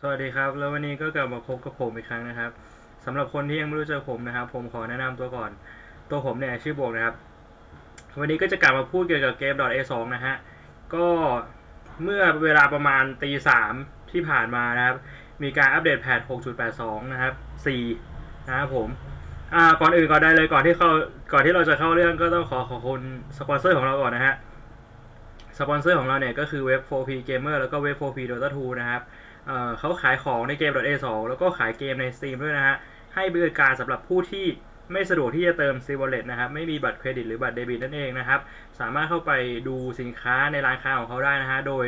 สวัสดีครับ แล้ววันนี้ก็กลับมาพบกับผมอีกครั้งนะครับสำหรับคนที่ยังไม่รู้จักผมนะครับ ผมขอแนะนำตัวก่อน ตัวผมเนี่ยชื่อโบกนะครับ วันนี้ก็จะกลับมาพูดเกี่ยวกับเกม .a2 นะฮะ ก็เมื่อเวลาประมาณตีสามที่ผ่านมานะครับ มีการอัปเดตแพท6.82 นะครับ4นะครับผมอ่าก่อนอื่นก่อนได้เลยก่อนที่เข้าก่อนที่เราจะเข้าเรื่องก็ต้องขอขอบคุณสปอนเซอร์ของเราก่อนนะฮะสปอนเซอร์ของเราเนี่ยก็คือเว็บ 4P Gamer แล้วก็เว็บ 4P Dota 2 นะครับ เเขาขายของในเกม .a2 แล้วก็ขายเกมใน Steam ด้วยนะฮะ ให้บริการสำหรับผู้ที่ไม่สะดวกที่จะเติม s ี Wallet นะครับ ไม่มีบัตรเครดิตหรือบัตรเดบิตนั่นเองนะครับ สามารถเข้าไปดูสินค้าในร้านค้าของเขาได้นะฮะ โดย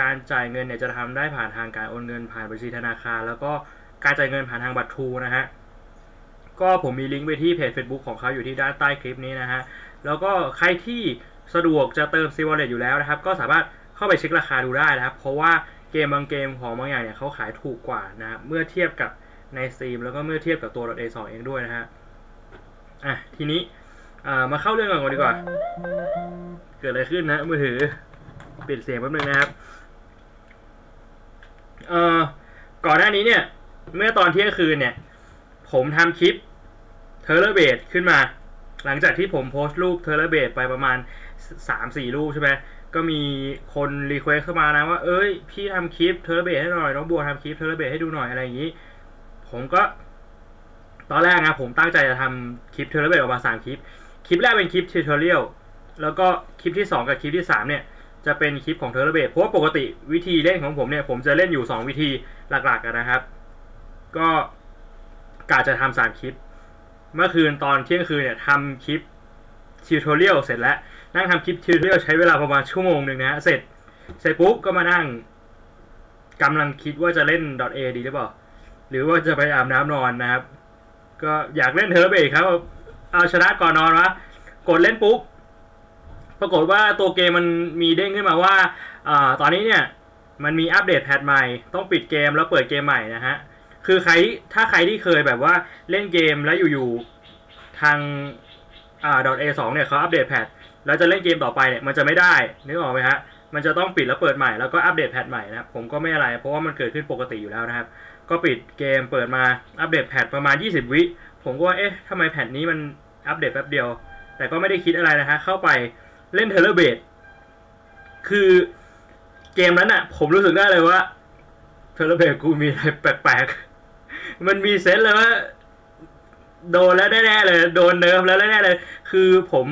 การจ่ายเงินเนี่ยจะทำได้ผ่านทางการโอนเงินผ่านบัญชีธนาคาร แล้วก็การจ่ายเงินผ่านทางบัตรทรูนะฮะ ก็ผมมีลิงก์ไปที่เพจ Facebook ของเขาอยู่ที่ด้านใต้คลิปนี้นะฮะ แล้วก็ใครที่สะดวกจะเติม s ี Wallet อยู่แล้วนะครับ ก็สามารถเข้าไปเช็คราคาดูได้นะครับ เพราะว่า เกมบางเกมของบางอย่างเนี่ยเขาขายถูกกว่านะเมื่อเทียบกับใน Steam แล้วก็เมื่อเทียบกับตัว .a2 เองด้วยนะฮะอะทีนี้มาเข้าเรื่องก่อนดีกว่า เกิดอะไรขึ้นนะมือถือปิดเสียงแป๊บนึงนะครับเอ่อก่อนหน้านี้เนี่ย เมื่อตอนเที่ยงคืนเนี่ย ผมทำคลิปเทเลเบดขึ้นมา หลังจากที่ผมโพสต์รูปเทเลเบดไปประมาณ3-4รูปใช่ไหม ก็มีคนรีเควสเข้ามานะว่า เอ้ย พี่ทำคลิปเทเลเบดให้หน่อยน้องบัวทำคลิปเทเลเบดให้ดูหน่อยอะไรอย่างนี้ ผมก็ ตอนแรกนะผมตั้งใจจะทำคลิปเทเลเบดออกมาสามคลิป คลิปแรกเป็นคลิปทิวทอเรียลแล้วก็คลิปที่2กับคลิปที่3เนี่ย จะเป็นคลิปของเทเลเบดเพราะว่าปกติวิธีเล่นของผมเนี่ย ผมจะเล่นอยู่2วิธีหลักๆนะครับ ก็กาจะทำสามคลิป เมื่อคืนตอนเที่ยงคืนเนี่ยทำคลิปทิวทอเรียลเสร็จแล้ว นั่งทำคลิปทิวทอเรียลใช้เวลาประมาณชั่วโมงหนึ่งนะฮะ เสร็จ เสร็จปุ๊บก็มานั่งกำลังคิดว่าจะเล่น .a ดีหรือเปล่า หรือว่าจะไปอาบน้ำนอนนะครับ ก็อยากเล่นเทอร์เบครับ เอาชนะก่อนนอนวะ กดเล่นปุ๊บ ปรากฏว่าตัวเกมมันมีเด้งขึ้นมาว่าอตอนนี้เนี่ย มันมีอัปเดตแพทใหม่ ต้องปิดเกมแล้วเปิดเกมใหม่นะฮะ คือใคร ถ้าใครที่เคยแบบว่าเล่นเกมแล้วอยู่ๆ ทางอ่า .a2 เนี่ยเขาอัปเดตแพท แล้วจะเล่นเกมต่อไปเนี่ยมันจะไม่ได้นึกออกไหมฮะมันจะต้องปิดแล้วเปิดใหม่แล้วก็อัปเดตแพทใหม่นะครับผมก็ไม่อะไร เพราะว่ามันเกิดขึ้นปกติอยู่แล้วนะครับ ก็ปิดเกมเปิดมาอัปเดตแพทประมาณ 20 วิผมก็ว่าเอ๊ะทำไมแพทนี้มันอัปเดตแป๊บเดียว แต่ก็ไม่ได้คิดอะไรนะฮะเข้าไปเล่นเทเลเบดคือเกมนั้นอะผมรู้สึกได้เลยว่าเทเลเบดกูมีอะไรแปลกๆ มันมีเซนส์เลยว่าโดนแล้วแน่ๆเลย โดนเนิร์ฟแล้วแน่ๆเลย คือผม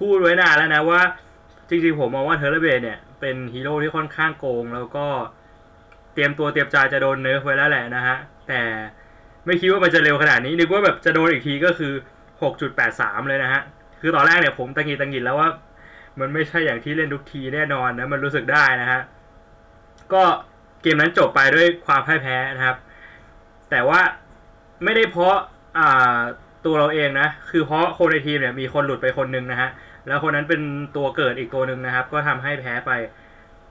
พูดไว้นานแล้วนะว่า จริงๆผมมองว่าเทเลเบเนี่ย เป็นฮีโร่ที่ค่อนข้างโกง แล้วก็เตรียมตัวเตรียมใจจะโดนเนิร์ฟไว้แล้วแหละนะฮะ แต่ไม่คิดว่ามันจะเร็วขนาดนี้ นึกว่าแบบจะโดนอีกทีก็คือ 6.83 เลยนะฮะ คือตอนแรกเนี่ยผมตังกิตังกินแล้วว่า มันไม่ใช่อย่างที่เล่นทุกทีแน่นอนนะ มันรู้สึกได้นะฮะ ก็เกมนั้นจบไปด้วยความพ่ายแพ้นะครับ แต่ว่าไม่ได้เพราะอ่าตัวเราเองนะ คือเพราะคนในทีมเนี่ยมีคนหลุดไปคนนึงนะฮะ แล้วคนนั้นเป็นตัวเกิดอีกตัวหนึ่งนะครับ ก็ทำให้แพ้ไป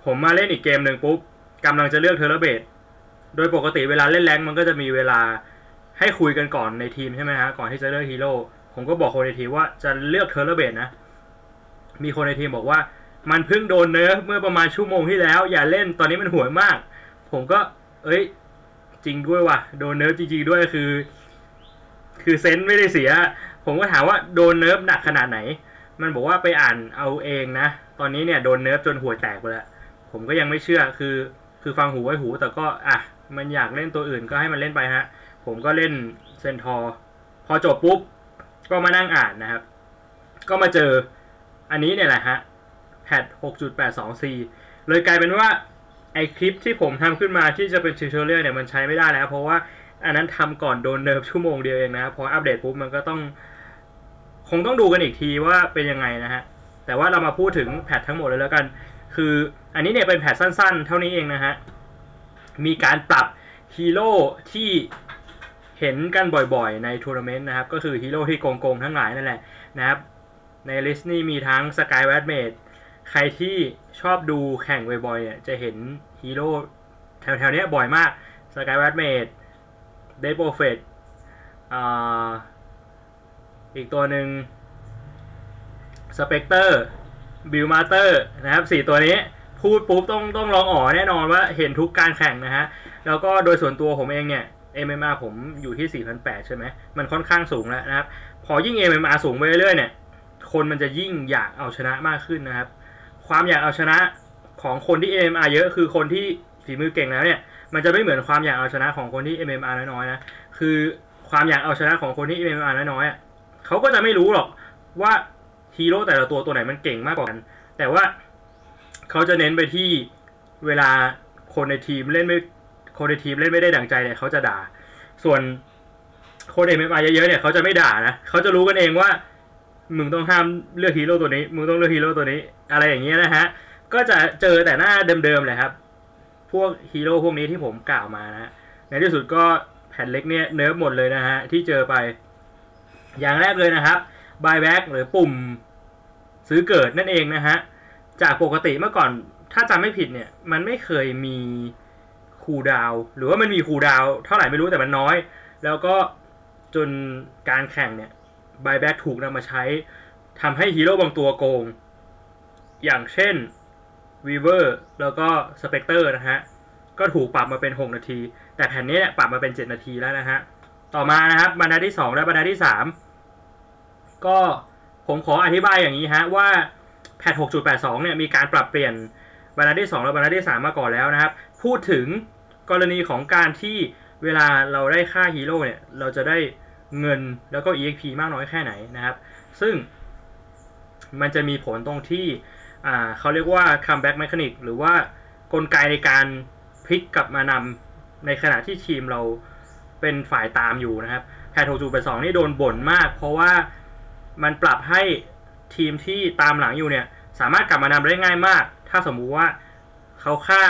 ผมมาเล่นอีกเกมหนึ่งปุ๊บกำลังจะเลือกเทเลเบดโดยปกติเวลาเล่นแรงมันก็จะมีเวลาให้คุยกันก่อนในทีมใช่ไหมฮะก่อนที่จะเลือกฮีโร่ผมก็บอกคนในทีมว่าจะเลือกเทเลเบดนะ มีคนในทีมบอกว่ามันเพิ่งโดนเนิร์ฟเมื่อประมาณชั่วโมงที่แล้ว อย่าเล่นตอนนี้มันห่วยมาก ผมก็ เอ้ย จริงด้วยว่ะโดนเนิร์ฟจริงๆด้วยคือ คือเซนต์ไม่ได้เสีย ผมก็ถามว่าโดนเนิร์ฟหนักขนาดไหน มันบอกว่าไปอ่านเอาเองนะ ตอนนี้เนี่ยโดนเนิร์ฟจนหัวแตกไปแล้ว ผมก็ยังไม่เชื่อคือ คือฟังหูไว้หู แต่ก็อะมันอยากเล่นตัวอื่นก็ให้มันเล่นไปฮะ ผมก็เล่นเซนทอร์พอจบปุ๊บ ก็มานั่งอ่านนะครับ ก็มาเจออันนี้เนี่ยแหละฮะแพท 6.82c เลยกลายเป็นว่าไอคลิปที่ผมทำขึ้นมาที่จะเป็นทิวทอเรียลเนี่ยมันใช้ไม่ได้แล้ว เพราะว่าอันนั้นทำก่อนโดนเนิร์ฟชั่วโมงเดียวเองนะพออัปเดตปุ๊บมันก็ต้อง คงต้องดูกันอีกทีว่าเป็นยังไงนะฮะ แต่ว่าเรามาพูดถึงแพททั้งหมดเลยแล้วกัน คืออันนี้เนี่ยเป็นแพทสั้นๆ เท่านี้เองนะฮะ มีการปรับฮีโร่ที่เห็นกันบ่อยๆ ในทัวร์นาเมนต์นะครับ ก็คือฮีโร่ที่โกงๆ ทั้งหลายนั่นแหละนะครับ ในลิสต์นี้มีทั้งสกายแวดเมดใครที่ชอบดูแข่งบ่อยๆเนี่ยจะเห็นฮีโร่แถวๆนี้บ่อยมากสกายแวดเมดเดโปเฟตอี อีกตัวหนึ่งสเปกเตอร์บิลมาเตอร์นะครับสี่ตัวนี้พูดปุ๊บต้องต้องร้องอ๋อแน่นอนว่าเห็นทุกการแข่งนะฮะ แล้วก็โดยส่วนตัวผมเองเนี่ย MMR ผมอยู่ที่ 4,800 ใช่ไหม มันค่อนข้างสูงแล้วนะครับ พอยิ่ง MMR สูงไปเรื่อยๆเนี่ย คนมันจะยิ่งอยากเอาชนะมากขึ้นนะครับ ความอยากเอาชนะของคนที่ MMR เยอะคือคนที่ฝีมือเก่งแล้วเนี่ย มันจะไม่เหมือนความอยากเอาชนะของคนที่ MMR น้อยๆนะ คือความอยากเอาชนะของคนที่ MMR น้อยๆอะ เขาก็จะไม่รู้หรอกว่าฮีโร่แต่ละตัวตัวไหนมันเก่งมากกว่ากัน แต่ว่าเขาจะเน้นไปที่เวลาคนในทีมเล่นไม่คนในทีมเล่นไม่ได้ดังใจเนี่ยเขาจะด่า ส่วนคนเอ็มเอ็มไอเยอะๆเนี่ยเขาจะไม่ด่านะเขาจะรู้กันเองว่า มึงต้องห้ามเลือกฮีโร่ตัวนี้ มึงต้องเลือกฮีโร่ตัวนี้ อะไรอย่างเงี้ยนะฮะ ก็จะเจอแต่หน้าเดิมๆเลยครับ พวกฮีโร่พวกนี้ที่ผมกล่าวมานะในที่สุดก็แผ่นเล็กเนี่ยเนิร์ฟหมดเลยนะฮะที่เจอไป อย่างแรกเลยนะครับ buyback หรือปุ่มซื้อเกิดนั่นเองนะฮะ จากปกติเมื่อก่อนถ้าจำไม่ผิดเนี่ย มันไม่เคยมีคูดาว หรือว่ามันมีคูดาวเท่าไหร่ไม่รู้แต่มันน้อย แล้วก็จนการแข่งเนี่ย buyback ถูกนำมาใช้ทำให้ฮีโร่บางตัวโกง อย่างเช่น Weaver แล้วก็ Spectre นะฮะ ก็ถูกปรับมาเป็น 6 นาที แต่แผ่นนี้เนี่ยปรับมาเป็น 7 นาทีแล้วนะฮะ ต่อมานะครับบรรทัดที่ 2 และบรรทัดที่ 3 ก็ผมขออธิบายอย่างนี้ฮะว่าแพท 6.82 เนี่ยมีการปรับเปลี่ยนบรรทัดที่ 2 และบรรทัดที่ 3 มาก่อนแล้วนะครับ พูดถึงกรณีของการที่เวลาเราได้ค่าฮีโร่เนี่ยเราจะได้เงินแล้วก็ EXP มากน้อยแค่ไหนนะครับ ซึ่งมันจะมีผลตรงที่เขาเรียกว่า comeback mechanic หรือว่ากลไกในการพลิกกลับมานำในขณะที่ทีมเรา เป็นฝ่ายตามอยู่นะครับแพท6.82นี่โดนบ่นมาก เพราะว่ามันปรับให้ทีมที่ตามหลังอยู่เนี่ย สามารถกลับมานำได้ง่ายมาก ถ้าสมมุติว่าเขาฆ่า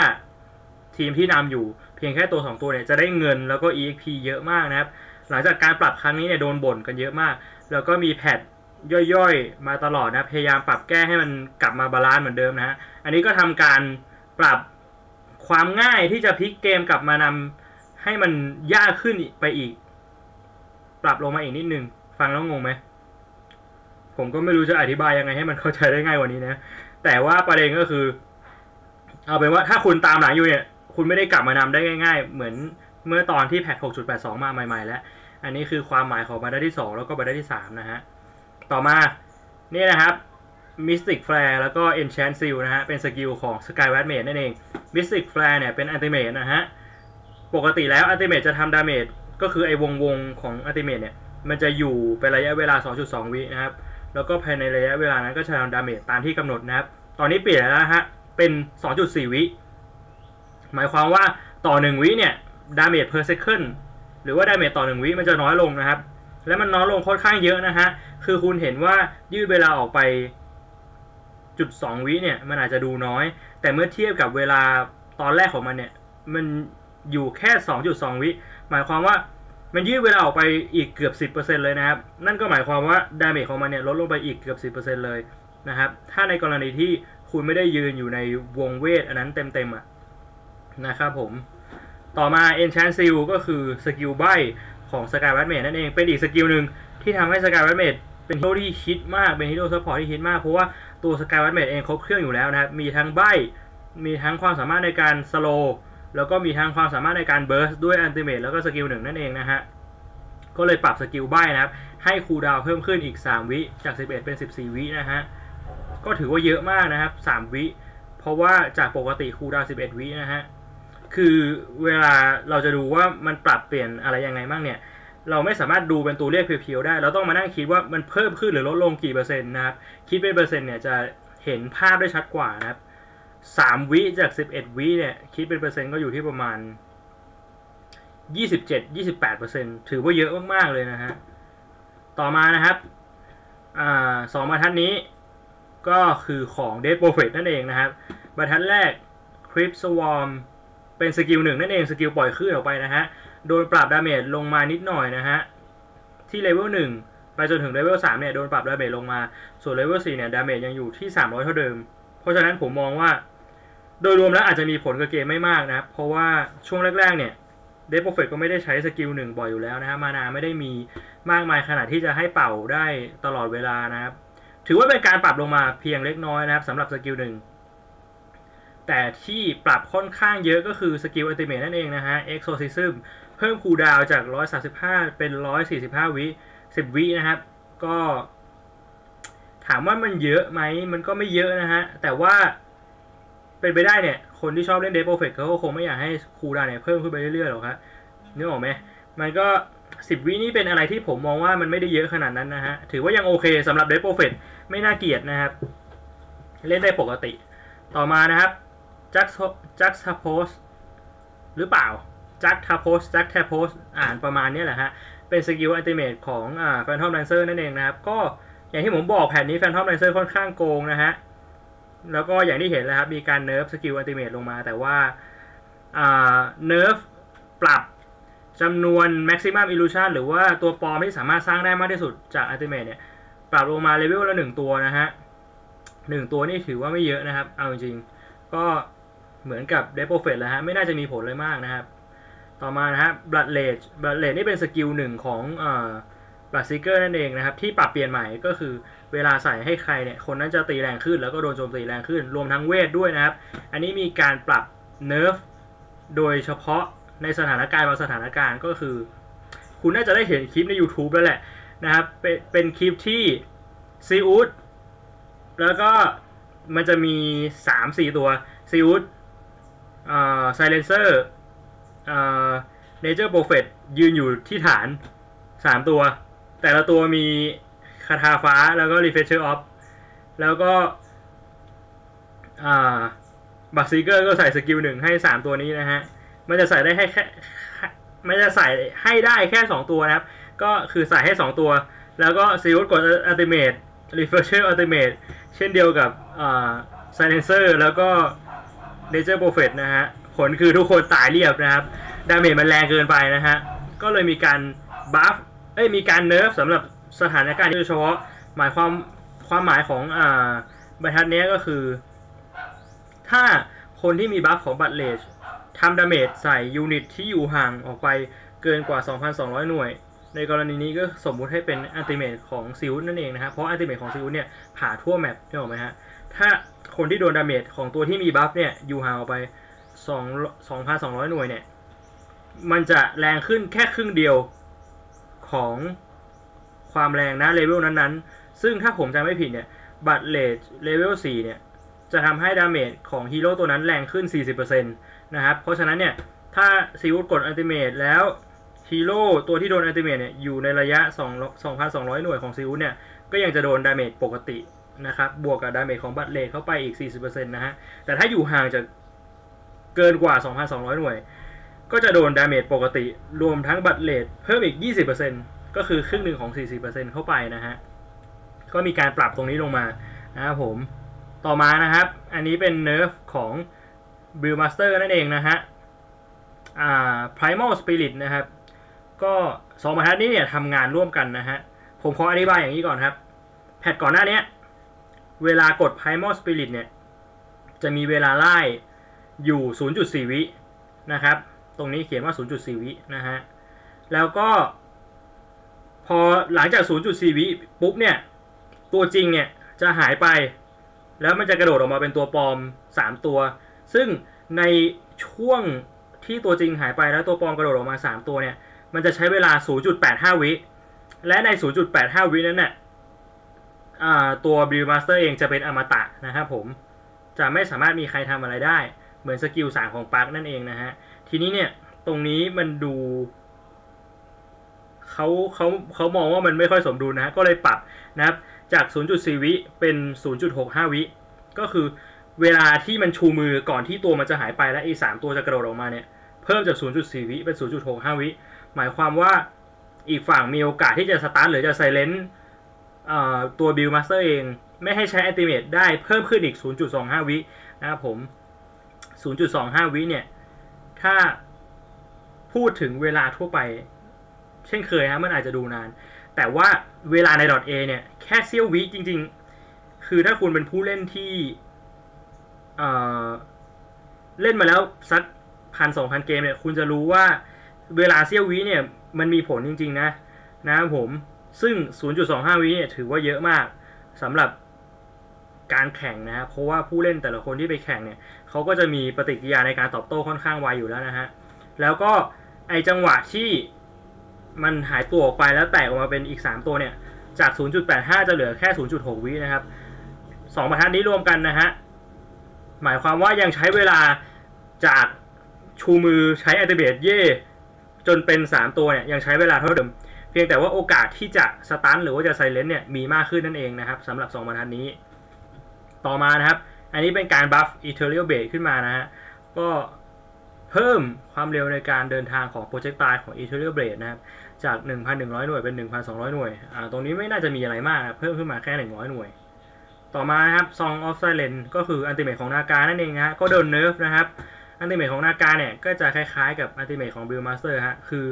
ทีมที่นำอยู่ เพียงแค่ตัว 2 ตัวเนี่ยจะได้เงินแล้วก็ EXP เยอะมากนะครับ หลังจากการปรับครั้งนี้เนี่ยโดนบ่นกันเยอะมาก แล้วก็มีแพทย่อยๆ มาตลอดนะ พยายามปรับแก้ให้มันกลับมาบาลานซ์เหมือนเดิมนะฮะ อันนี้ก็ทำการปรับความง่ายที่จะพลิกเกมกลับมานำ ให้มันยากขึ้นไปอีก ปรับลงมาอีกนิดนึง ฟังแล้วงงไหม ผมก็ไม่รู้จะอธิบายยังไงให้มันเข้าใจได้ง่ายกว่านี้นะ แต่ว่าประเด็นก็คือ เอาเป็นว่าถ้าคุณตามหลังอยู่เนี่ย คุณไม่ได้กลับมานำได้ง่าย ๆ เหมือนเมื่อตอนที่แพท6.82 มาใหม่ ๆ แล้ว อันนี้คือความหมายของบรรทัดที่ 2 แล้วก็บรรทัดที่ 3 นะฮะ ต่อมา นี่นะครับ Mystic Flare แล้วก็ Enchant Seal นะฮะ เป็นสกิลของ Skyward Mage นั่นเอง Mystic Flare เนี่ยเป็น Ultimate นะฮะ ปกติแล้ว Ultimate จะทำดาเมจก็คือไอ้วงวงของ Ultimate เนี่ย มันจะอยู่เป็นระยะเวลา 2.2 วินะครับ แล้วก็ภายในระยะเวลานั้นก็จะทำดาเมจตามที่กำหนดนะครับ ตอนนี้เปลี่ยนแล้วฮะ เป็น 2.4 วิ หมายความว่าต่อ 1 วิเนี่ยดาเมจ per second หรือว่าดาเมจต่อ 1 วิมันจะน้อยลงนะครับ และมันน้อยลงค่อนข้างเยอะนะฮะ คือคุณเห็นว่ายืดเวลาออกไปจุดสองวิเนี่ยมันอาจจะดูน้อย แต่เมื่อเทียบกับเวลาตอนแรกของมันเนี่ยมัน อยู่แค่ 2.2 วิ หมายความว่ามันยืดเวลาออกไปอีกเกือบ 10%เลยนะครับ นั่นก็หมายความว่าดาเมจของมันเนี่ยลดลงไปอีกเกือบ 10%เลยนะครับ ถ้าในกรณีที่คุณไม่ได้ยืนอยู่ในวงเวทอันนั้นเต็มๆอะนะครับผม ต่อมา Enchant Seal ก็คือสกิลใบของ Skyward Mage นั่นเอง เป็นอีกสกิลหนึ่งที่ทำให้ Skyward Mage เป็นฮีโร่ที่ฮิตมาก เป็นฮีโร่ซัพพอร์ตที่ฮิตมาก เพราะว่าตัว Skyward Mage เองครบเครื่องอยู่แล้วนะครับ มีทั้งใบ มีทั้งความสามารถในการสโล แล้วก็มีทั้งความสามารถในการเบิร์สด้วยอันติเมตแล้วก็สกิลหนึ่งนั่นเองนะฮะ ก็เลยปรับสกิลใบนะครับ ให้คูดาวเพิ่มขึ้นอีก 3 วิจาก 11 เป็น 14 วินะฮะ ก็ถือว่าเยอะมากนะครับ 3 วิ เพราะว่าจากปกติคูดาว 11 วินะฮะ คือเวลาเราจะดูว่ามันปรับเปลี่ยนอะไรยังไงบ้างเนี่ย เราไม่สามารถดูเป็นตัวเลขเพียวๆได้ เราต้องมานั่งคิดว่ามันเพิ่มขึ้นหรือลดลงกี่เปอร์เซ็นต์นะครับ คิดเป็นเปอร์เซ็นต์เนี่ยจะเห็นภาพได้ชัดกว่านะครับ สามวิจากสิบเอ็ดวิเนี่ย คิดเป็นเปอร์เซ็นต์ก็อยู่ที่ประมาณยี่สิบเจ็ดยี่สิบแปดเปอร์เซ็นต์ถือว่าเยอะมาก ๆ เลยนะฮะ ต่อมานะครับอสองบรรทัดนี้ก็คือของ Dead Prophet นั่นเองนะครับ บรรทัดแรก Creep Swarm เป็นสกิลหนึ่งนั่นเองสกิลปล่อยคลื่นออกไปนะฮะ โดนปรับดาเมจลงมานิดหน่อยนะฮะ ที่เลเวลหนึ่งไปจนถึงเลเวลสามเนี่ย โดนปรับดาเมจลงมา ส่วนเลเวลสี่เนี่ย ดาเมจยังอยู่ที่สามร้อยเท่าเดิม เพราะฉะนั้นผมมองว่า โดยรวมแล้วอาจจะมีผลกับเกมไม่มากนะครับ เพราะว่าช่วงแรก ๆ เนี่ยเดฟโปรเฟตก็ไม่ได้ใช้สกิลหนึ่งบ่อยอยู่แล้วนะฮะมานาไม่ได้มีมากมายขนาดที่จะให้เป่าได้ตลอดเวลานะครับ ถือว่าเป็นการปรับลงมาเพียงเล็กน้อยนะครับสำหรับสกิลหนึ่งแต่ที่ปรับค่อนข้างเยอะก็คือสกิลอัลติเมทนั่นเองนะฮะ Exorcism เพิ่มคูดาวจาก 135 เป็น 145 วิ 10 วินะครับ ก็ถามว่ามันเยอะไหมมันก็ไม่เยอะนะฮะ แต่ว่า เป็นไปได้เนี่ย คนที่ชอบเล่นเดฟโปรเฟกเขาก็คงไม่อยากให้คูดานเนี่ยเพิ่มขึ้นไปเรื่อยๆหรอกครับนึกออกไหมมันก็10วินี่เป็นอะไรที่ผมมองว่ามันไม่ได้เยอะขนาดนั้นนะฮะ ถือว่ายังโอเคสำหรับเดฟโปรเฟกไม่น่าเกลียดนะครับ เล่นได้ปกติ ต่อมานะครับจักจักทาโพสหรือเปล่าจักทาโพสจักทาโพสอ่านประมาณนี้แหละฮะ เป็นสกิลอัลติเมทของอ่าแฟนทอมแลนเซอร์นั่นเองนะครับ ก็อย่างที่ผมบอกแผ่นนี้แฟนทอมแลนเซอร์ค่อนข้างโกงนะฮะ แล้วก็อย่างที่เห็นแล้วครับ มีการเนิร์ฟสกิลอัลติเมทลงมา แต่ว่าเนิร์ฟปรับจำนวน maximum illusion หรือว่าตัวปลอมที่สามารถสร้างได้มากที่สุดจากอัลติเมทเนี่ย ปรับลงมาเลเวลละหนึ่งตัวนะฮะหนึ่งตัวนี่ถือว่าไม่เยอะนะครับ เอาจริงๆก็เหมือนกับเดโปเฟตแล้วฮะ ไม่น่าจะมีผลเลยมากนะครับ ต่อมานะฮะ blood rage blood rage นี่เป็นสกิลหนึ่งของเอ่อ blood seeker นั่นเองนะครับ ที่ปรับเปลี่ยนใหม่ก็คือเวลาใส่ให้ใครเนี่ย คนนั้นจะตีแรงขึ้น แล้วก็โดนโจมตีแรงขึ้น รวมทั้งเวทด้วยนะครับ อันนี้มีการปรับ nerf โดยเฉพาะในสถานการณ์บางสถานการณ์ก็คือ คุณน่าจะได้เห็นคลิปใน YouTube แล้วแหละนะครับ เป็นเป็นคลิปที่ซีอูดแล้วก็มันจะมี 3-4 ตัวซีอูดเอ่อไซเลนเซอร์เอ่อเนเจอร์โปรเฟตยืนอยู่ที่ฐาน 3 ตัว แต่ละตัวมีคาถาฟ้าแล้วก็รีเฟชเชอร์ออฟแล้วก็บัคซีเกอร์ก็ใส่สกิลหนึ่งให้3ตัวนี้นะฮะ มันจะใส่ได้ให้แค่มันจะใส่ให้ได้แค่2ตัวนะครับ ก็คือใส่ให้2ตัว แล้วก็ซีอูดกดอัลติเมทรีเฟชเชอร์อัลติเมทเช่นเดียวกับไซเลนเซอร์แล้วก็เนเจอร์โปรเฟตนะฮะ ผลคือทุกคนตายเรียบนะครับ ดาเมจมันแรงเกินไปนะฮะ ก็เลยมีการบัฟ อ้ยมีการเนิร์ฟสำหรับสถานการณ์โดยเฉพาะหมายความความหมายของอ่าบรรทัดนี้ก็คือ ถ้าคนที่มีบัฟของบัตเลชทำดาเมจใส่ยูนิตที่อยู่ห่างออกไปเกินกว่า 2,200 หน่วย ในกรณีนี้ก็สมมุติให้เป็นอัลติเมทของซิลนั่นเองนะฮะเพราะอัลติเมทของซิลเนี่ยผ่าทั่วแมปได้หรอกไหมฮะถ้าคนที่โดนดาเมจของตัวที่มีบัฟเนี่ยอยู่ห่างออกไป2 2,200 หน่วยเนี่ยมันจะแรงขึ้นแค่ครึ่งเดียว ของความแรงนะเลเวลนั้นๆ ซึ่งถ้าผมจำไม่ผิดเนี่ย บัตเลจเลเวล4เนี่ย จะทำให้ดาเมจของฮีโร่ตัวนั้นแรงขึ้น 40%นะครับ เพราะฉะนั้นเนี่ย ถ้าซีวูดกดอัลติเมทแล้วฮีโร่ตัวที่โดนอัลติเมทเนี่ย อยู่ในระยะ 2 2,200 หน่วยของซีวูดเนี่ย ก็ยังจะโดนดาเมจปกตินะครับ บวกกับดาเมจของบัตเลจเข้าไปอีก 40%นะฮะ แต่ถ้าอยู่ห่างจากเกินกว่า 2,200 หน่วย ก็จะโดนดาเมจปกติ รวมทั้งบัตเลทเพิ่มอีก 20%ก็คือครึ่งหนึ่งของ 40%เข้าไปนะฮะ ก็มีการปรับตรงนี้ลงมานะครับผม ต่อมานะครับ อันนี้เป็นเนิร์ฟของบิลมาสเตอร์นั่นเองนะฮะ อ่า Primal Spirit นะครับ ก็สองบรรทัดนี้เนี่ยทำงานร่วมกันนะฮะ ผมขออธิบายอย่างนี้ก่อนครับ แพทก่อนหน้านี้เวลากด Primal Spirit เนี่ย จะมีเวลาไล่อยู่ 0.4 วินะครับ ตรงนี้เขียนว่า 0.4 วินะฮะ แล้วก็ พอหลังจาก 0.4 วิปุ๊บเนี่ย ตัวจริงเนี่ยจะหายไป แล้วมันจะกระโดดออกมาเป็นตัวปลอม 3 ตัว ซึ่งในช่วงที่ตัวจริงหายไปแล้วตัวปลอมกระโดดออกมา 3 ตัวเนี่ย มันจะใช้เวลา 0.85 วิ และใน 0.85 วินั้นน่ะตัวบิลมาสเตอร์เองจะเป็นอมตะนะครับผม จะไม่สามารถมีใครทำอะไรได้ เหมือนสกิลสามของปาร์คนั่นเองนะฮะ ทีนี้เนี่ย ตรงนี้มันดูเขาเขาเขามองว่ามันไม่ค่อยสมดุลนะฮะก็เลยปรับนะครับ จาก 0.4 วิเป็น 0.65 วิ ก็คือเวลาที่มันชูมือก่อนที่ตัวมันจะหายไปและอีสามตัวจะกระโดดออกมาเนี่ย เพิ่มจาก 0.4 วิเป็น 0.65 วิ หมายความว่าอีกฝั่งมีโอกาสที่จะสตาร์ทหรือจะไซเลนต์ตัวบิลมาสเตอร์เอง ไม่ให้ใช้อัติเมทได้เพิ่มขึ้นอีก 0.25 วินะครับผม 0.25 วิเนี่ย ถ้าพูดถึงเวลาทั่วไป เช่นเคยฮะมันอาจจะดูนาน แต่ว่าเวลาใน .a เนี่ย แค่เสี้ยววิจริง ๆ คือถ้าคุณเป็นผู้เล่นที่เเล่นมาแล้วสักพันสองพันเกมเนี่ย คุณจะรู้ว่าเวลาเสี้ยววิเนี่ย มันมีผลจริง ๆ นะ นะครับผม ซึ่ง 0.25 วิเนี่ยถือว่าเยอะมากสำหรับ การแข่งนะครับเพราะว่าผู้เล่นแต่ละคนที่ไปแข่งเนี่ยเขาก็จะมีปฏิกิริยาในการตอบโต้ค่อนข้างไวอยู่แล้วนะฮะแล้วก็ไอจังหวะที่มันหายตัวออกไปแล้วแตกออกมาเป็นอีก 3 ตัวเนี่ยจาก 0.85 จะเหลือแค่ 0.6 วินะครับสองบรรทัดนี้รวมกันนะฮะหมายความว่ายังใช้เวลาจากชูมือใช้อัตเบตเย่จนเป็น 3 ตัวเนี่ยยังใช้เวลาเท่าเดิม เพียงแต่ว่าโอกาสที่จะสตันหรือว่าจะไซเลนเนี่ยมีมากขึ้นนั่นเองนะครับสำหรับ 2บรรทัดนี้ ต่อมานะครับ อันนี้เป็นการบัฟ Ethereal Base ขึ้นมานะฮะ ก็เพิ่มความเร็วในการเดินทางของโปรเจกต์ตายของ Ethereal Blade นะครับ จาก 1,100 หน่วยเป็น 1,200 หน่วย อ่า ตรงนี้ไม่น่าจะมีอะไรมากนะเพิ่มขึ้นมาแค่ 100 หน่วย ต่อมานะครับ Song of Silence ก็คืออันติเมทของนาการนั่นเองนะฮะ ก็โดนเนิร์ฟนะครับ อันติเมทของนาการเนี่ยก็จะคล้ายๆ กับอันติเมทของ Bill Master ฮะ คือ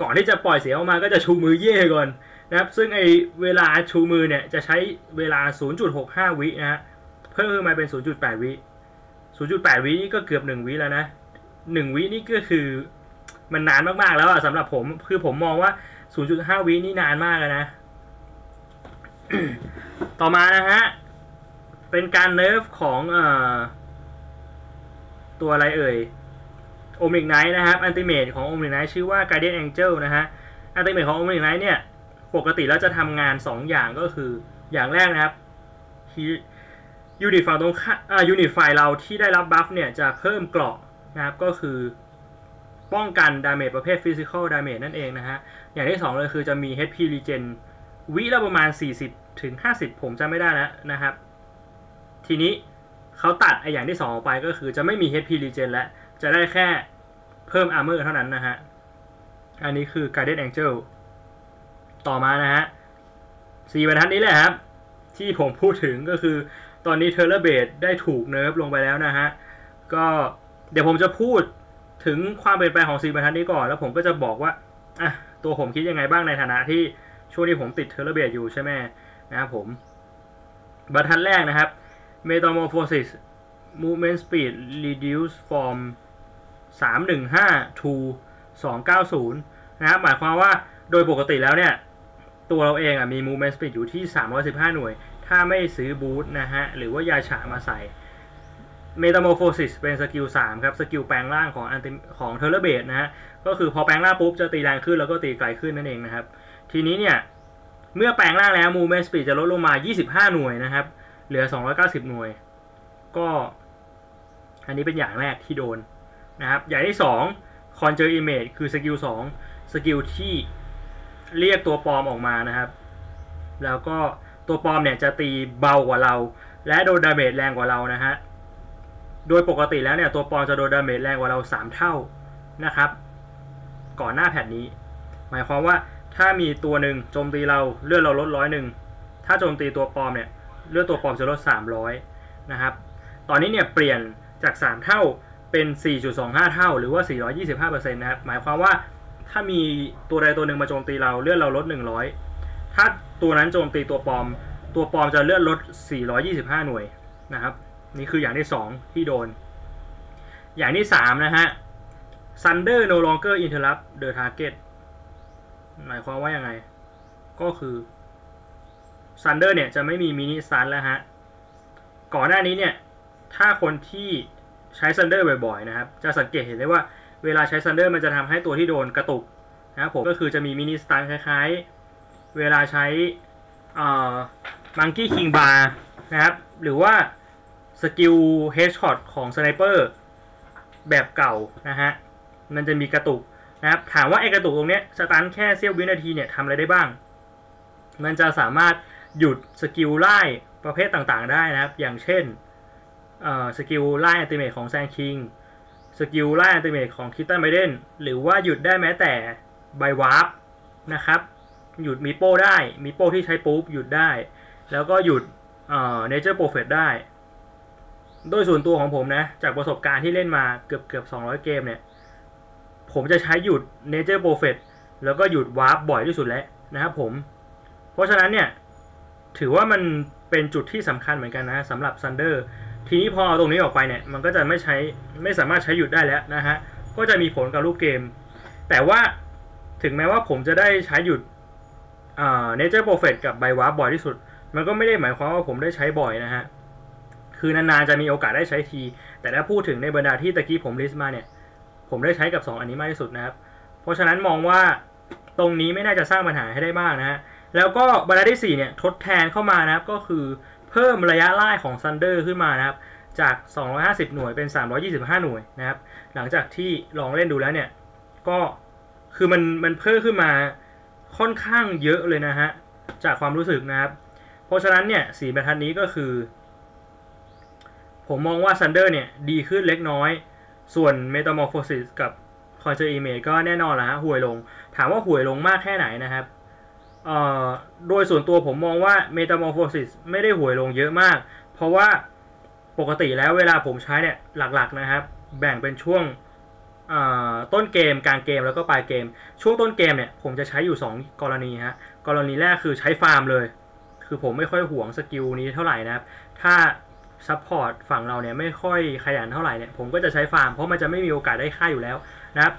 ก่อนที่จะปล่อยเสียงออกมาก็จะชูมือเย่ก่อนนะครับ ซึ่งไอเวลาชูมือเนี่ยจะใช้เวลา 0.65 วินะฮะ เพิ่มขึ้นมาเป็น 0.8 วิ 0.8 วินี่ก็เกือบ 1 วิแล้วนะ 1 วินี่ก็คือมันนานมากๆแล้วอะสำหรับผม คือผมมองว่า 0.5 วินี่นานมากเลยนะ ต่อมานะฮะ เป็นการเนิร์ฟของเอ่อตัวอะไรเอ่ยโอมิกไนท์นะครับอันติเมทของโอมิกไนท์ชื่อว่า Guardian Angel นะฮะอันติเมทของโอมิกไนท์เนี่ย ปกติแล้วจะทำงาน 2 อย่างก็คืออย่างแรกนะครับ ยูนิตฝั่งตรงข้าอ่ายูนิตฝ่ายเราที่ได้รับบัฟเนี่ยจะเพิ่มเกราะนะครับก็คือป้องกันดาเมจประเภทฟิสิกอลดาเมจนั่นเองนะฮะ อย่างที่2เลยคือจะมี HP Regen วิละประมาณ 40 ถึง 50 ผมจำไม่ได้แล้วนะครับ ทีนี้เขาตัดไออย่างที่ 2 ออกไปก็คือจะไม่มี HP Regen แล้ว จะได้แค่เพิ่ม Armor เท่านั้นนะฮะ อันนี้คือ Guardian Angel ต่อมานะฮะสี่บรรทัดนี้แหละครับ ที่ผมพูดถึงก็คือ ตอนนี้เทอร์เบดได้ถูกเนิร์ฟลงไปแล้วนะฮะ ก็เดี๋ยวผมจะพูดถึงความเปลี่ยนแปลงของสีบรรทัดนี้ก่อน แล้วผมก็จะบอกว่าอะตัวผมคิดยังไงบ้างในฐานะที่ช่วงที่ผมติดเทอร์เบดอยู่ใช่ไหมนะครับผมบรรทัดแรกนะครับ Metamorphosis Movement Speed Reduce from 315 to 290นะครับหมายความว่าโดยปกติแล้วเนี่ย ตัวเราเองอะมี movement speed อยู่ที่ 315 หน่วย ถ้าไม่ซื้อบูทนะฮะ หรือว่ายาฉะมาใส่ metamorphosis เป็นสกิล3ครับ สกิลแปลงร่างของอันติของเทเลเบดนะฮะ ก็คือพอแปลงร่างปุ๊บจะตีแรงขึ้นแล้วก็ตีไกลขึ้นนั่นเองนะครับ ทีนี้เนี่ย เมื่อแปลงร่างแล้ว movement speed จะลดลงมา 25 หน่วยนะครับ เหลือ 290 หน่วย ก็ อันนี้เป็นอย่างแรกที่โดนนะครับ อย่างที่2 conjure image คือสกิล2สกิลที่เรียกตัวปลอมออกมานะครับ แล้วก็ ตัวปลอมเนี่ยจะตีเบากว่าเรา และโดนดาเมจแรงกว่าเรานะฮะโดยปกติแล้วเนี่ยตัวปลอมจะโดนดาเมจแรงกว่าเรา 3 เท่านะครับ ก่อนหน้าแพทนี้ หมายความว่าถ้ามีตัวหนึ่งโจมตีเราเลือดเราลดร้อยหนึ่งถ้าโจมตีตัวปลอมเนี่ยเลือดตัวปลอมจะลด 300นะครับตอนนี้เนี่ยเปลี่ยนจาก 3 เท่าเป็น 4.25 เท่า หรือว่า 425%นะครับหมายความว่าถ้ามีตัวใดตัวหนึ่งมาโจมตีเราเลือดเราลด 100 ถ้าตัวนั้นโจมตีตัวปลอม ตัวปลอมจะเลือดลด 425 หน่วยนะครับ นี่คืออย่างที่ 2 ที่โดน อย่างที่ 3 นะฮะ Thunder no longer interrupt the target หมายความว่ายังไง ก็คือ Thunder เนี่ยจะไม่มีมินิซันแล้วฮะ ก่อนหน้านี้เนี่ย ถ้าคนที่ใช้ Thunder บ่อยๆ นะครับ จะสังเกตเห็นได้ว่าเวลาใช้ Thunder มันจะทำให้ตัวที่โดนกระตุกนะครับผมก็คือจะมีมินิสตันคล้ายๆ เวลาใช้มังกี้คิงบาร์นะครับ หรือว่าสกิลเฮดช็อตของสไนเปอร์แบบเก่านะฮะ มันจะมีกระตุกนะครับ ถามว่าไอ้กระตุกตรงเนี้ยสตันแค่เสี้ยววินาทีเนี่ยทำอะไรได้บ้าง มันจะสามารถหยุดสกิลไล่ประเภทต่างๆได้นะครับ อย่างเช่นสกิลไล่อัติเมทของแซงคิง สกิลไล่อัติเมทของคิตตันไบเดนหรือว่าหยุดได้แม้แต่ไบวาร์ปนะครับ หยุดมีโป้ได้ มีโป้ที่ใช้ปุ๊บหยุดได้ แล้วก็หยุดเอ่อเนเจอร์โปรเฟตได้ โดยส่วนตัวของผมนะ จากประสบการณ์ที่เล่นมาเกือบเกือบ200 เกมเนี่ย ผมจะใช้หยุดเนเจอร์โปรเฟตแล้วก็หยุดวาร์ปบ่อยที่สุดแล้วนะครับผม เพราะฉะนั้นเนี่ย ถือว่ามันเป็นจุดที่สำคัญเหมือนกันนะสำหรับซันเดอร์ทีนี้พอเอาตรงนี้ออกไปเนี่ย มันก็จะไม่ใช้ไม่สามารถใช้หยุดได้แล้วนะฮะ ก็จะมีผลกับรูปเกม แต่ว่าถึงแม้ว่าผมจะได้ใช้หยุด เนเจอร์โปรเฟตกับไบวาบ่อยที่สุด มันก็ไม่ได้หมายความว่าผมได้ใช้บ่อยนะฮะ คือนานๆจะมีโอกาสได้ใช้ที แต่ถ้าพูดถึงในบรรดาที่ตะกี้ผมลิสต์มาเนี่ย ผมได้ใช้กับ 2 อันนี้มากที่สุดนะครับ เพราะฉะนั้นมองว่าตรงนี้ไม่น่าจะสร้างปัญหาให้ได้มากนะฮะ แล้วก็บรรดาที่4เนี่ยทดแทนเข้ามานะครับ ก็คือเพิ่มระยะไล่ของ Thunder ขึ้นมานะครับ จาก 250 หน่วยเป็น 325 หน่วยนะครับ หลังจากที่ลองเล่นดูแล้วเนี่ย ก็คือมันมันเพิ่มขึ้นมา ค่อนข้างเยอะเลยนะฮะ จากความรู้สึกนะครับ เพราะฉะนั้นเนี่ยสีบรรทัดนี้ก็คือ ผมมองว่า Thunder เนี่ย ดีขึ้นเล็กน้อย ส่วน Metamorphosis กับ Conjure Image ก็แน่นอนละฮะห่วยลง ถามว่าห่วยลงมากแค่ไหนนะครับเอ่อโดยส่วนตัวผมมองว่า Metamorphosis ไม่ได้ห่วยลงเยอะมาก เพราะว่าปกติแล้วเวลาผมใช้เนี่ยหลักๆนะครับ แบ่งเป็นช่วง ต้นเกมกลางเกมแล้วก็ปลายเกม ช่วงต้นเกมเนี่ยผมจะใช้อยู่ 2 กรณีฮะกรณีแรกคือใช้ฟาร์มเลย คือผมไม่ค่อยห่วงสกิลนี้เท่าไหร่นะครับ ถ้าซัพพอร์ตฝั่งเราเนี่ยไม่ค่อยขยันเท่าไหร่เนี่ยผมก็จะใช้ฟาร์มเพราะมันจะไม่มีโอกาสได้ค่าอยู่แล้วนะครับ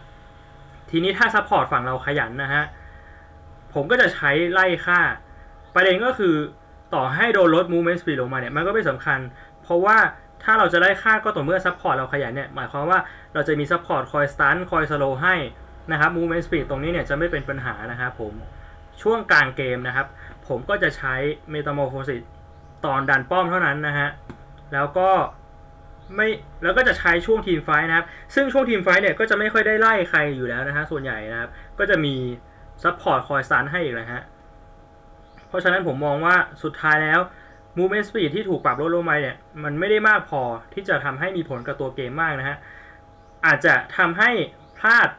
ทีนี้ถ้าซัพพอร์ตฝั่งเราขยันนะฮะผมก็จะใช้ไล่ค่า ประเด็นก็คือต่อให้โดนลด movement speed ลงมาเนี่ยมันก็ไม่สำคัญ เพราะว่า ถ้าเราจะได้ค่าก็ต่อเมื่อซัพพอร์ตเราขยันเนี่ยหมายความว่าเราจะมีซัพพอร์ตคอยสตันคอยสโลให้นะครับ movement speed ตรงนี้เนี่ยจะไม่เป็นปัญหานะครับผมช่วงกลางเกมนะครับ ผมก็จะใช้ metamorphosis ตอนดันป้อมเท่านั้นนะฮะแล้วก็ไม่แล้วก็จะใช้ช่วงทีมไฟนะครับ ซึ่งช่วงทีมไฟเนี่ยก็จะไม่ค่อยได้ไล่ใครอยู่แล้วนะฮะส่วนใหญ่นะครับ ก็จะมีซัพพอร์ตคอยสตันให้อีกนะฮะเพราะฉะนั้นผมมองว่าสุดท้ายแล้ว movement speed ที่ถูกปรับลดลงมาเนี่ยมันไม่ได้มากพอที่จะทำให้มีผลกับตัวเกมมากนะฮะอาจจะทำให้พลาด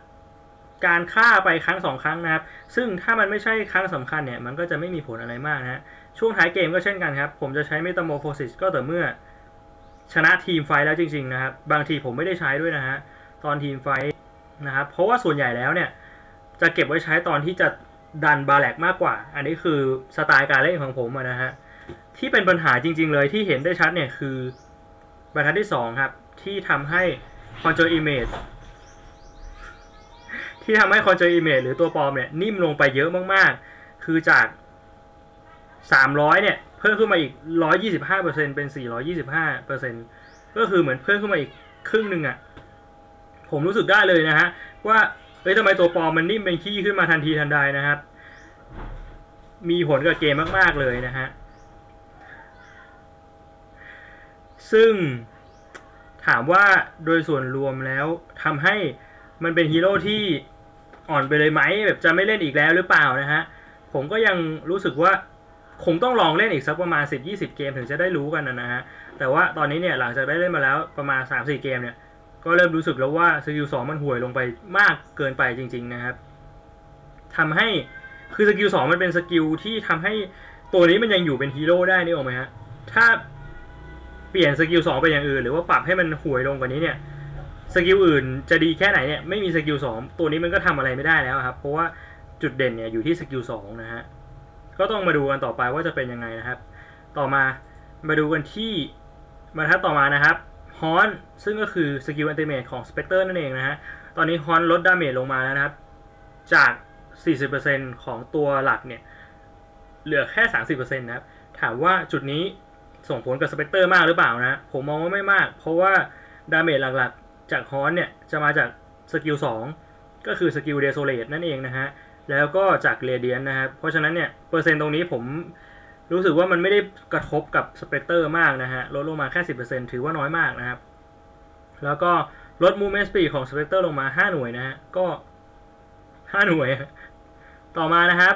การฆ่าไปครั้งสองครั้งนะครับ ซึ่งถ้ามันไม่ใช่ครั้งสำคัญเนี่ย มันก็จะไม่มีผลอะไรมากนะฮะ ช่วงท้ายเกมก็เช่นกันครับ ผมจะใช้ metamorphosis ก็แต่เมื่อชนะทีมไฟแล้วจริง ๆ นะครับ บางทีผมไม่ได้ใช้ด้วยนะฮะ ตอนทีมไฟนะครับ เพราะว่าส่วนใหญ่แล้วเนี่ย จะเก็บไว้ใช้ตอนที่จะดันบาแลกมากกว่า อันนี้คือสไตล์การเล่นของผมนะฮะ ที่เป็นปัญหาจริง ๆ เลยที่เห็นได้ชัดเนี่ยคือบรรทัดที่ 2 ครับ ที่ทำให้ Control Image ที่ทำให้ Control Image หรือตัวปลอมเนี่ยนิ่มลงไปเยอะมากๆ คือจาก 300 เนี่ย เพิ่มขึ้นมาอีก 125%เป็น 425%ก็คือเหมือนเพิ่มขึ้นมาอีกครึ่งหนึ่งอะ่ะ ผมรู้สึกได้เลยนะฮะ ว่าเอ้ยทำไมตัวปลอมมันนิ่มเป็นขี้ขึ้นมาทันทีทันใดนะครับ มีผลกับเกมมากๆเลยนะฮะ ซึ่งถามว่าโดยส่วนรวมแล้วทำให้มันเป็นฮีโร่ที่อ่อนไปเลยไหมแบบจะไม่เล่นอีกแล้วหรือเปล่านะฮะ ผมก็ยังรู้สึกว่าคงต้องลองเล่นอีกสักประมาณ 10-20 เกมถึงจะได้รู้กันนะฮะ แต่ว่าตอนนี้เนี่ยหลังจากได้เล่นมาแล้วประมาณ 3-4 เกมเนี่ย ก็เริ่มรู้สึกแล้วว่าสกิลสองมันห่วยลงไปมากเกินไปจริง ๆ นะครับทำให้คือสกิลสองมันเป็นสกิลที่ทำให้ตัวนี้มันยังอยู่เป็นฮีโร่ได้นี่ออกไหมฮะถ้า เปลี่ยนสกิลสองไปอย่างอื่น หรือว่าปรับให้มันห่วยลงกว่านี้เนี่ยสกิลอื่นจะดีแค่ไหนเนี่ยไม่มีสกิลสองตัวนี้มันก็ทำอะไรไม่ได้แล้วครับ เพราะว่าจุดเด่นเนี่ยอยู่ที่สกิลสองนะฮะก็ต้องมาดูกันต่อไปว่าจะเป็นยังไงนะครับ ต่อมามาดูกันที่บรรทัดต่อมานะครับฮอนซึ่งก็คือสกิลอันติเมทของสเปกเตอร์นั่นเองนะฮะตอนนี้ฮอนลดดาเมจลงมาแล้วนะครับ จาก 40%ของตัวหลักเนี่ยเหลือแค่ 30%นะครับถามว่าจุดนี้ ส่งผลกับสเปกเตอร์มากหรือเปล่านะ ผมมองว่าไม่มาก เพราะว่าดาเมจหลักๆ จากฮอนเนี่ย จะมาจากสกิล2ก็คือสกิลเดโซเลตนั่นเองนะฮะ แล้วก็จากเรเดียนนะครับ เพราะฉะนั้นเนี่ย เปอร์เซ็นต์ตรงนี้ผมรู้สึกว่ามันไม่ได้กระทบกับสเปกเตอร์มากนะฮะ ลดลงมาแค่ 10%ถือว่าน้อยมากนะครับ แล้วก็ลด movement speed ของสเปกเตอร์ลงมา 5 หน่วยนะฮะ ก็ 5 หน่วย ต่อมานะครับ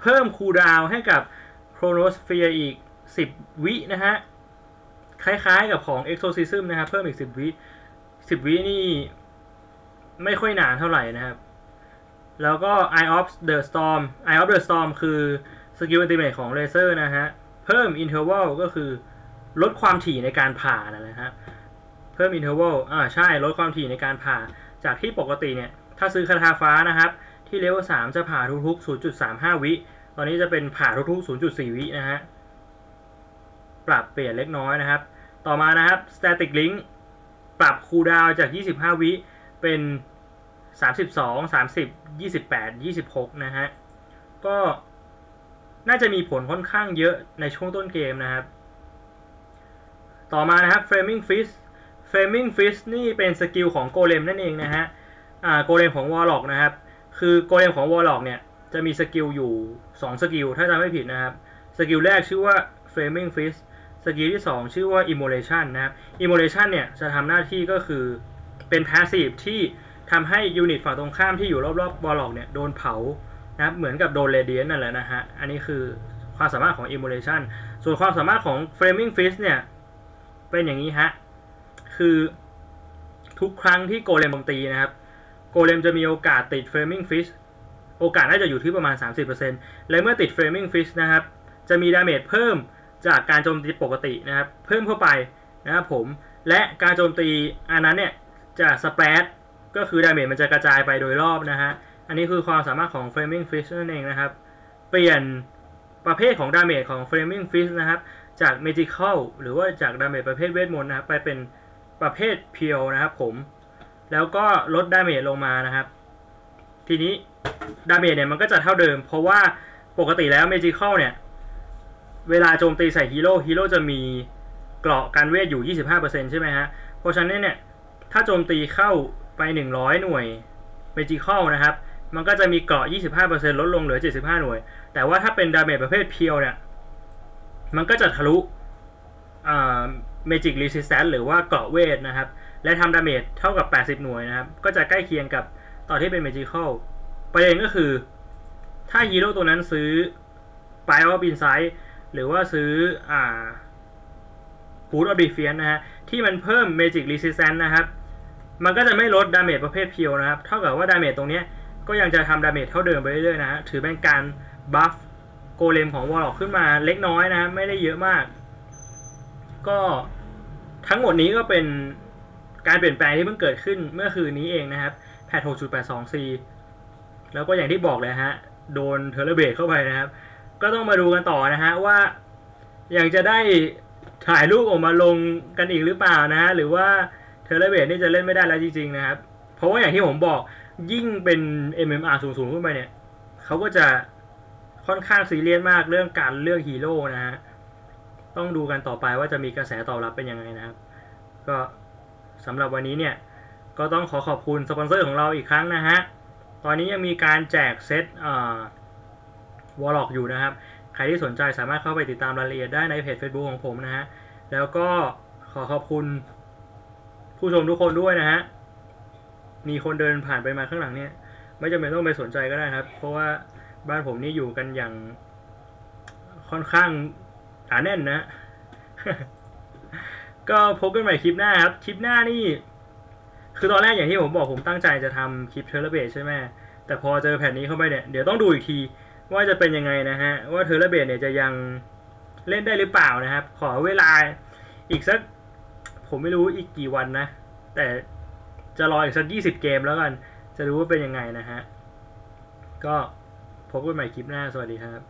เพิ่มคูลดาวให้กับ chronosphere อีก 10 วินะฮะ คล้ายๆกับของ exorcism นะครับ เพิ่มอีก 10 วิ 10 วินี่ ไม่ค่อยนานเท่าไหร่นะครับ แล้วก็ Eye of the Storm Eye of the Storm คือสกิลอันติเมทของเลเซอร์นะฮะ เพิ่มอินเทอร์วัลก็คือลดความถี่ในการผ่านะฮะ เพิ่มอินเทอร์วัลอ่าใช่ ลดความถี่ในการผ่า จากที่ปกติเนี่ย ถ้าซื้อคาถาฟ้านะครับที่เลเวล3จะผ่าทุกๆ 0.35 วิ ตอนนี้จะเป็นผ่าทุกๆ 0.4 วินะฮะ ปรับเปลี่ยนเล็กน้อยนะครับ ต่อมานะครับ Static Link ปรับคูลดาวจาก 25 วิเป็น 32 30 28 26 นะฮะ ก็น่าจะมีผลค่อนข้างเยอะในช่วงต้นเกมนะครับ ต่อมานะครับ framing fist framing fist นี่เป็นสกิลของโกเลมนั่นเองนะฮะอ่าโกเลมของวอลล็อกนะครับ คือโกเลมของวอลล็อกเนี่ยจะมีสกิลอยู่ 2 สกิลถ้าจำไม่ผิดนะครับ สกิลแรกชื่อว่า framing fist สกิลที่ 2 ชื่อว่า immolation นะครับ immolation เนี่ยจะทำหน้าที่ก็คือเป็น passive ที่ทำให้ยูนิตฝั่งตรงข้ามที่อยู่รอบๆวอลล็อกเนี่ยโดนเผานะครับเหมือนกับโดน radiant นั่นแหละนะฮะ อันนี้คือความสามารถของ immolation ส่วนความสามารถของ framing fist เนี่ย เป็นอย่างนี้ฮะ คือทุกครั้งที่โกเลมโจมตีนะครับ โกเลมจะมีโอกาสติด framing fish โอกาสน่าจะอยู่ที่ประมาณ 30%และเมื่อติด framing fish นะครับ จะมีดาเมจเพิ่ม จากการโจมตีปกตินะครับเพิ่มเข้าไปนะครับผมและการโจมตีอันนั้นเนี่ยจะสเปรดก็คือดาเมจมันจะกระจายไปโดยรอบนะฮะอันนี้คือความสามารถของ framing fish นั่นเองนะครับเปลี่ยนประเภทของดาเมจของ framing fish นะครับจาก magical หรือว่าจากดาเมจประเภทเวทมนต์นะครับไปเป็นประเภทเพียวนะครับผมแล้วก็ลดดาเมจลงมานะครับ ทีนี้ดาเมจเนี่ยมันก็จะเท่าเดิม เพราะว่าปกติแล้ว magical เนี่ย เวลาโจมตีใส่ฮีโร่ฮีโร่จะมีเกราะการเวทอยู่ 25%ใช่ไหมฮะ เพราะฉะนั้นเนี่ย ถ้าโจมตีเข้าไป 100 หน่วย magical นะครับ มันก็จะมีเกราะ 25%ลดลงเหลือ 75 หน่วย แต่ว่าถ้าเป็นดาเมจประเภทเพียวเนี่ย มันก็จะทะลุอ่า Magic Resistance หรือว่าเกราะเวทนะครับ และทำดาเมจเท่ากับ 80 หน่วยนะครับ ก็จะใกล้เคียงกับตอนที่เป็น Magical ประเด็นก็คือ ถ้าฮีโร่ตัวนั้นซื้อ p i อ of Insight หรือว่าซื้ออ่า Boot of Defiance นะฮะ ที่มันเพิ่ม Magic Resistance นะครับ มันก็จะไม่ลดดาเมจประเภทเพียวนะครับ เท่ากับว่าดาเมจตรงนี้ก็ยังจะทำดาเมจเท่าเดิมไปเรื่อยๆนะฮะ ถือเป็นการบัฟโกเลมของวอลล็อกขึ้นมาเล็กน้อยนะ ไม่ได้เยอะมาก ก็ทั้งหมดนี้ก็เป็นการเปลี่ยนแปลงที่เพิ่งเกิดขึ้นเมื่อคืนนี้เองนะครับแพท 6.82c แล้วก็อย่างที่บอกเลยฮะ โดนเทเลเบรเข้าไปนะครับ ก็ต้องมาดูกันต่อนะฮะว่ายังจะได้ถ่ายรูปออกมาลงกันอีกหรือเปล่านะฮะหรือว่าเทเลเบรนี่จะเล่นไม่ได้แล้วจริงๆนะครับ เพราะว่าอย่างที่ผมบอกยิ่งเป็น MMR สูงๆขึ้นไปเนี่ยเขาก็จะค่อนข้างซีเรียสมากเรื่องการเลือกฮีโร่นะฮะต้องดูกันต่อไปว่าจะมีกระแสตอบรับเป็นยังไงนะครับ ก็สำหรับวันนี้เนี่ยก็ต้องขอขอบคุณสปอนเซอร์ของเราอีกครั้งนะฮะตอนนี้ยังมีการแจกเซตอ่า วอลล็อกอยู่นะครับ ใครที่สนใจสามารถเข้าไปติดตามรายละเอียดได้ในเพจ Facebook ของผมนะฮะ แล้วก็ขอขอบคุณผู้ชมทุกคนด้วยนะฮะ มีคนเดินผ่านไปมาข้างหลังเนี่ย ไม่จำเป็นต้องไปสนใจก็ได้ครับ เพราะว่าบ้านผมนี่อยู่กันอย่างค่อนข้างหนาแน่นนะ ก็พบกันใหม่คลิปหน้าครับ คลิปหน้านี่ คือตอนแรกอย่างที่ผมบอกผมตั้งใจจะทำคลิปเทเลเบตใช่ไหมแต่พอเจอแผ่นนี้เข้าไปเนี่ย เดี๋ยวต้องดูอีกที ว่าจะเป็นยังไงนะฮะ ว่าเทเลเบตเนี่ยจะยังเล่นได้หรือเปล่านะครับ ขอเวลาอีกสัก ผมไม่รู้อีกกี่วันนะ แต่จะรออีกสักยี่สิบเกมแล้วกัน จะรู้ว่าเป็นยังไงนะฮะ ก็พบกันใหม่คลิปหน้า สวัสดีครับ